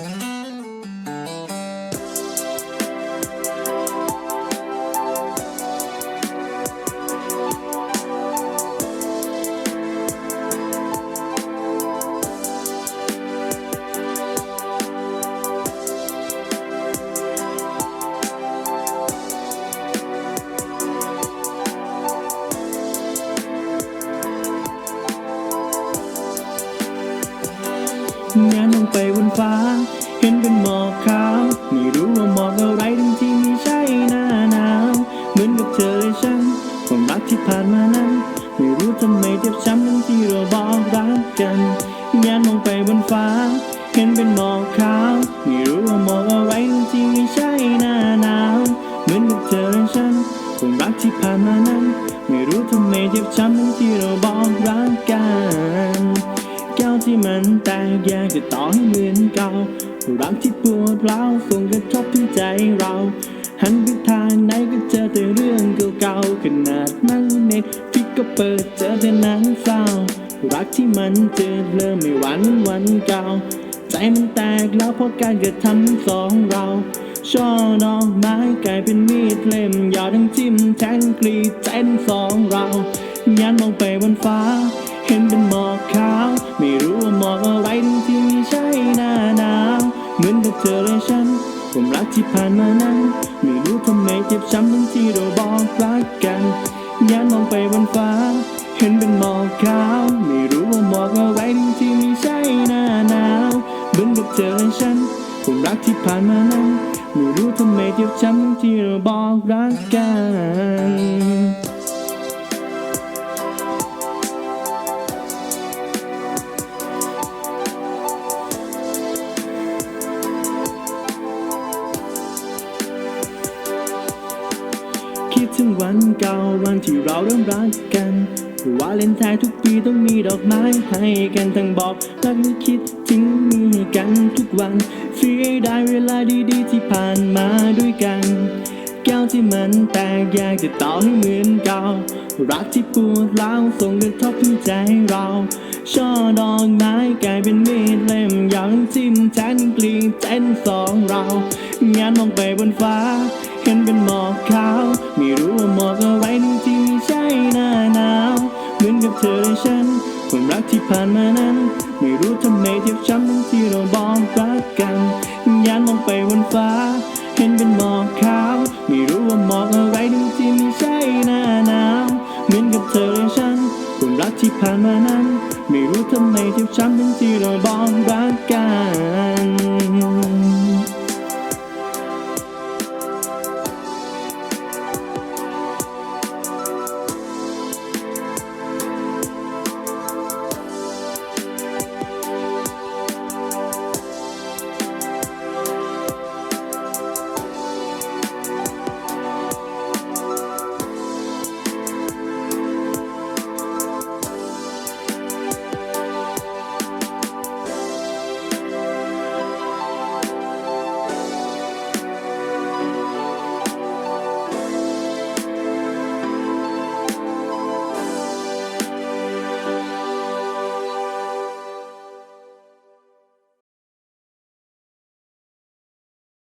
งานลง ไปบนฟ้า เห็นเป็นหมอกขาวไม่รู้ว่าหมอกอะไรทั้งที่ไม่ใช่หน้าหนาวเหมือนกับเธอและฉันความรักที่ผ่านมานั้นไม่รู้ทำไมเจ็บช้ำทั้งที่เราบอกรักกันงานมองไปบนฟ้า เห็นเป็นหมอกขาวไม่รู้ว่าหมอกอะไรทั้งที่ไม่ใช่หน้าหนาวเหมือนกับเธอและฉันความรักที่ผ่านมานั้น ไม่รู้ทำไมเจ็บช้ำทั้งที่เราบอกรักกัน ที่มันแตกแยกจะต่อให้เหมือนเก่ารักที่ปวดร้าวส่งกระทบถึงใจเรา หันไปทางไหนก็เจอแต่เรื่องเก่าๆขนาดนั่งเน็ตฟิกก็เปิดเจอแต่หนังเศร้า รักที่มันเจอเริ่มไม่หวานเหมือนวันเก่า ใจมันแตกแล้วเพราะการกระทำสองเราช่อดอกไม้กลายเป็นมีดเล่มยาวทั้งทิ่มแทงกรีดใจทั้งสองเรายันมองไปบนฟ้า เห็นเป็นหมอกขาว ไม่รู้ว่าหมอกอะไรทั้งที่ไม่ใช่หน้าหนาวเหมือนกับเธอและฉันความรักที่ผ่านมานั้น ไม่รู้ทำไมเจ็บช้ำทั้งที่เราบอกรักกันยันมองไปบนฟ้าเห็นเป็นหมอกขาวไม่รู้ว่าหมอกอะไรทั้งที่ไม่ใช่หน้าหนาวเหมือนกับเธอและฉันความรักที่ผ่านมานั้นไม่รู้ทำไมเจ็บช้ำทั้งที่เราบอกรักกัน คิดถึงวันเก่าวันที่เราเริ่มรักกันวาเลนไทน์ทุกปีต้องมีดอกไม้ให้กันทั้งบอกรักและคิดถึงมีให้กันทุกวันเสียดายเวลาดีๆที่ผ่านมาด้วยกัน แก้วที่มันแตกอยากจะต่อให้เหมือนเก่า รักที่ปวดร้าวส่งกระทบถึงใจเราช่อดอกไม้กลายเป็นมีดเล่มยาวทั้งทิ่มแทงกลีดใจทั้งสองเรางานมองไปบนฟ้า เห็นเป็นหมอกขาว ไม่รู้ว่าหมอกอะไรทั้งที่ไม่ใช่หน้าหนาว เหมือนกับเธอและฉันความรักที่ผ่านมานั้น ไม่รู้ทำไมเจ็บช้ำทั้งที่เราบอกรักกันยานมองไปบนฟ้า เห็นเป็นหมอกขาว ไม่รู้ว่าหมอกอะไรทั้งที่ไม่ใช่หน้าหนาวเหมือนกับเธอและฉันความรักที่ผ่านมานั้น ไม่รู้ทำไมเจ็บช้ำทั้งที่เราบอกรักกัน